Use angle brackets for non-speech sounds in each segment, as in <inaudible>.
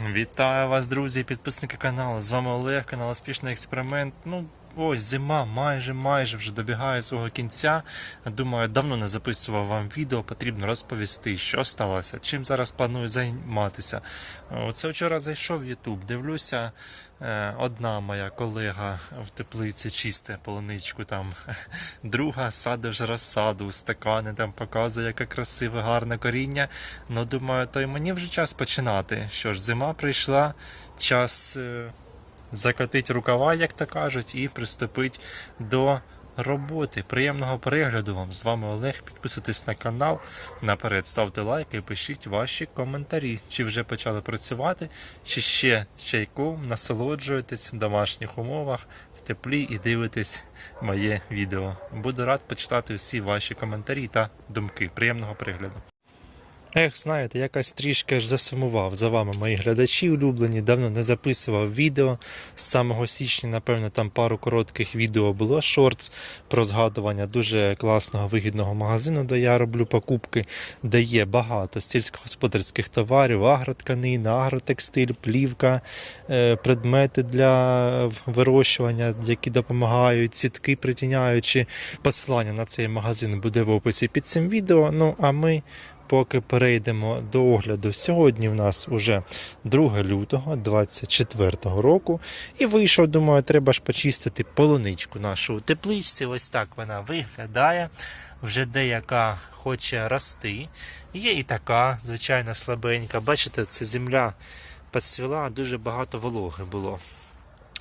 Вітаю вас, друзі, підписники каналу. З вами Олег, канал Успішний експеримент. Ну, ось зима майже майже вже добігає свого кінця. Думаю, давно не записував вам відео, потрібно розповісти, що сталося, чим зараз планую займатися. Оце вчора зайшов в YouTube, дивлюся. е, Одна моя колега в теплиці чисте полуничку там, <laughs> друга садить вже розсаду, стакани там показує, яке красиве, гарне коріння. Ну, думаю, то й мені вже час починати. Що ж, зима прийшла, час е, закатить рукава, як то кажуть, і приступить до роботи. Приємного перегляду вам. З вами Олег. Підписуйтесь на канал. Наперед ставте лайк і пишіть ваші коментарі. Чи вже почали працювати, чи ще з чайком насолоджуєтесь в домашніх умовах, в теплі і дивитесь моє відео. Буду рад почитати всі ваші коментарі та думки. Приємного перегляду. Ех, знаєте, якось трішки ж засумував за вами мої глядачі улюблені. Давно не записував відео. З самого січня, напевно, там пару коротких відео було шортс про згадування дуже класного вигідного магазину, де я роблю покупки, де є багато сільськогосподарських товарів, агротканина, агротекстиль, плівка, е, предмети для вирощування, які допомагають, сітки притіняючи. Посилання на цей магазин буде в описі під цим відео. Ну а ми поки перейдемо до огляду. Сьогодні в нас уже 2 лютого 24 року. І вийшов, думаю, треба ж почистити полуничку нашу у тепличці. Ось так вона виглядає. Вже деяка хоче рости. Є і така, звичайно, слабенька. Бачите, це земля підсвіла, дуже багато вологи було.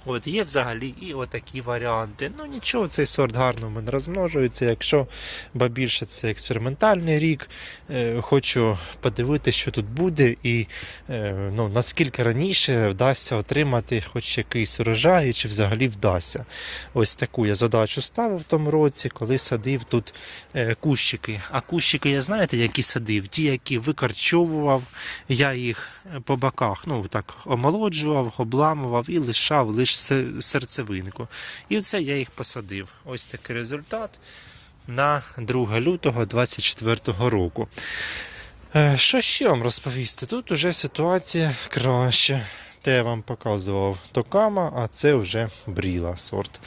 От є взагалі і отакі варіанти. Ну нічого, цей сорт гарно в мене розмножується. Якщо ба більше це експериментальний рік, е, хочу подивитися, що тут буде, і е, ну, наскільки раніше вдасться отримати хоч якийсь урожай, чи взагалі вдасться. Ось таку я задачу ставив в тому році, коли садив тут е, кущики. А кущики, я знаєте, які садив? Ті, які викорчовував, я їх е, по боках ну, так омолоджував, обламував і лишав лише се- серцевинку. І оце я їх посадив. Ось такий результат на 2 лютого 24 року. Е, Що ще вам розповісти? Тут уже ситуація краще. Те я вам показував Токама, а це вже Бріла сорт.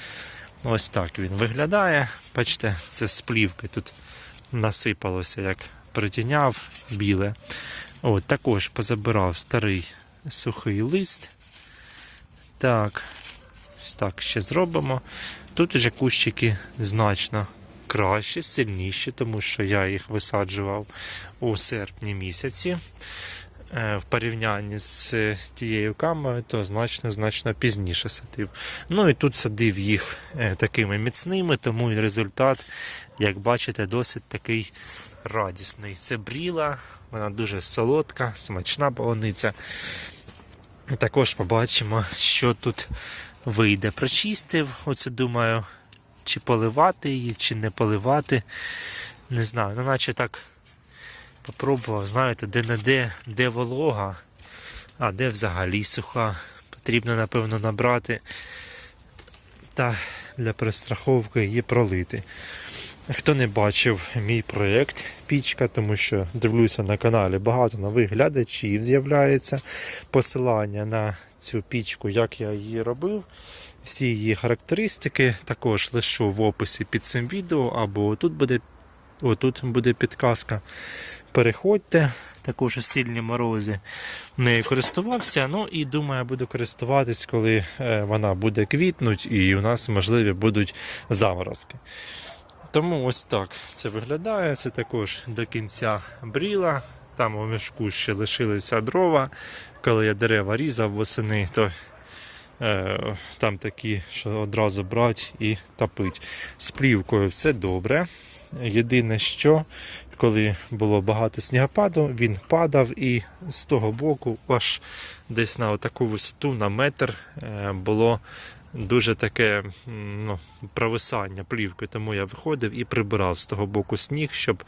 Ось так він виглядає. Бачите, це з плівки тут насипалося, як притіняв біле. От, також позабирав старий сухий лист. Так, ось так ще зробимо. Тут уже кущики значно краще, сильніші, тому що я їх висаджував у серпні місяці. Е, В порівнянні з тією камою, то значно значно пізніше садив. Ну і тут садив їх е, такими міцними, тому і результат, як бачите, досить такий радісний. Це бріла, вона дуже солодка, смачна полуниця. Також побачимо, що тут вийде. Прочистив, оце думаю, чи поливати її, чи не поливати. Не знаю, ну наче так попробував, знаєте, де не де, де волога, а де взагалі суха. Потрібно, напевно, набрати та для перестраховки її пролити. Хто не бачив мій проєкт Пічка, тому що дивлюся на каналі, багато нових глядачів з'являється. Посилання на цю пічку, як я її робив. Всі її характеристики також лишу в описі під цим відео, або тут буде, отут буде підказка. Переходьте, також у сильні морози нею користувався. Ну і думаю, буду користуватись, коли е, вона буде квітнуть і у нас можливі будуть заморозки. Тому ось так це виглядає. Це також до кінця бріла. Там у мішку ще лишилися дрова. Коли я дерева різав восени, то е, там такі, що одразу брати і топити. З плівкою все добре. Єдине, що коли було багато снігопаду, він падав і з того боку, аж десь на таку висоту, на метр, е, було дуже таке ну, провисання плівки, тому я виходив і прибирав з того боку сніг, щоб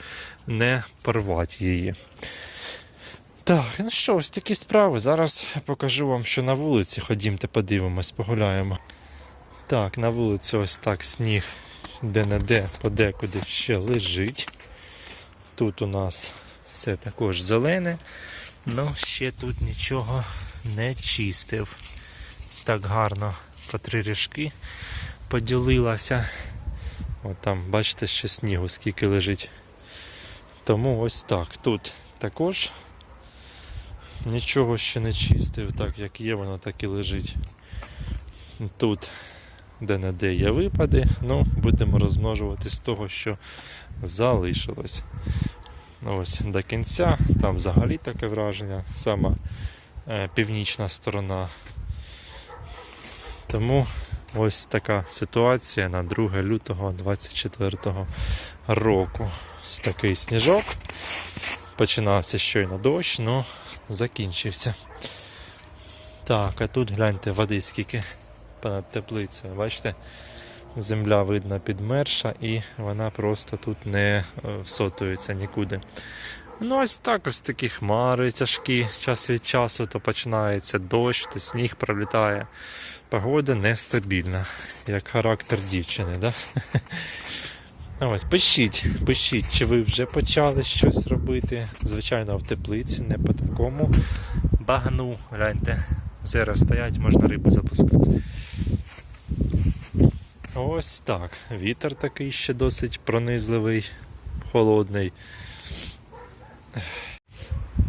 не порвати її. Так, ну що, ось такі справи. Зараз покажу вам, що на вулиці. Ходімте, подивимось, погуляємо. Так, на вулиці ось так сніг де-не-де, подекуди ще лежить. Тут у нас все також зелене, ну ще тут нічого не чистив. Так гарно по три ріжки поділилася. От там, бачите, ще снігу скільки лежить. Тому ось так. Тут також нічого ще не чистив, так як є, воно так і лежить. Тут де-не-де є випади, ну, будемо розмножувати з того, що залишилось. Ось до кінця, там взагалі таке враження, сама е, північна сторона. Тому ось така ситуація на 2 лютого 24 року. Ось такий сніжок. Починався щойно дощ, ну закінчився. Так, а тут гляньте води скільки понад теплицею. Бачите? Земля видно підмерша і вона просто тут не е, всотується нікуди. Ну, ось так, ось такі хмари тяжкі час від часу, то починається дощ, то сніг пролітає. Погода нестабільна, як характер дівчини. Да? <laughs> Ось, пишіть, пишіть, чи ви вже почали щось робити. Звичайно, в теплиці, не по такому багну. Гляньте, зараз стоять, можна рибу запускати. Ось так. Вітер такий ще досить пронизливий, холодний.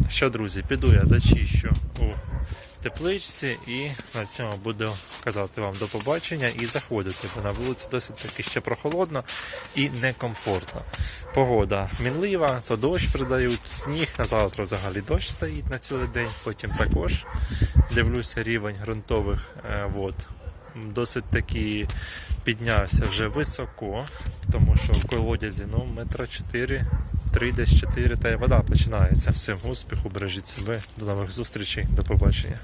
Що, друзі, піду я дочищу у тепличці і на цьому буду казати вам до побачення і заходити, бо на вулиці досить таки ще прохолодно і некомфортно. Погода мінлива, то дощ придають, сніг, на завтра взагалі дощ стоїть на цілий день, потім також дивлюся рівень ґрунтових е, вод. Досить таки піднявся вже високо, тому що в колодязі ну, метра 4, 3, десь 4, та й вода починається. Всім успіху, бережіть себе, до нових зустрічей, до побачення.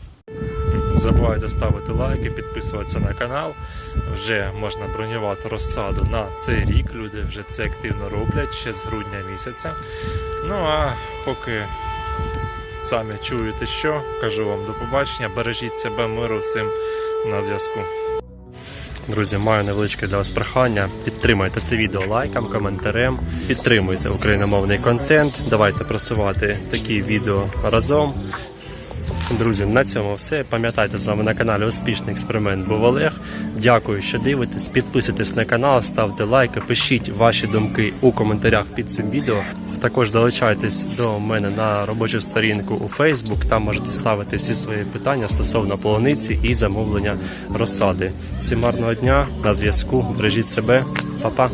Забувайте ставити лайки, підписуватися на канал. Вже можна бронювати розсаду на цей рік. Люди вже це активно роблять ще з грудня місяця. Ну а поки самі чуєте що, кажу вам до побачення. Бережіть себе, миру всім на зв'язку. Друзі, маю невеличке для вас прохання. Підтримайте це відео лайком, коментарем, підтримуйте україномовний контент. Давайте просувати такі відео разом. Друзі, на цьому все. Пам'ятайте, з вами на каналі Успішний експеримент був Олег. Дякую, що дивитесь. Підписуйтесь на канал, ставте лайки, пишіть ваші думки у коментарях під цим відео. Також долучайтесь до мене на робочу сторінку у Facebook. Там можете ставити всі свої питання стосовно полуниці і замовлення розсади. Всім гарного дня на зв'язку. Бережіть себе, Па-па.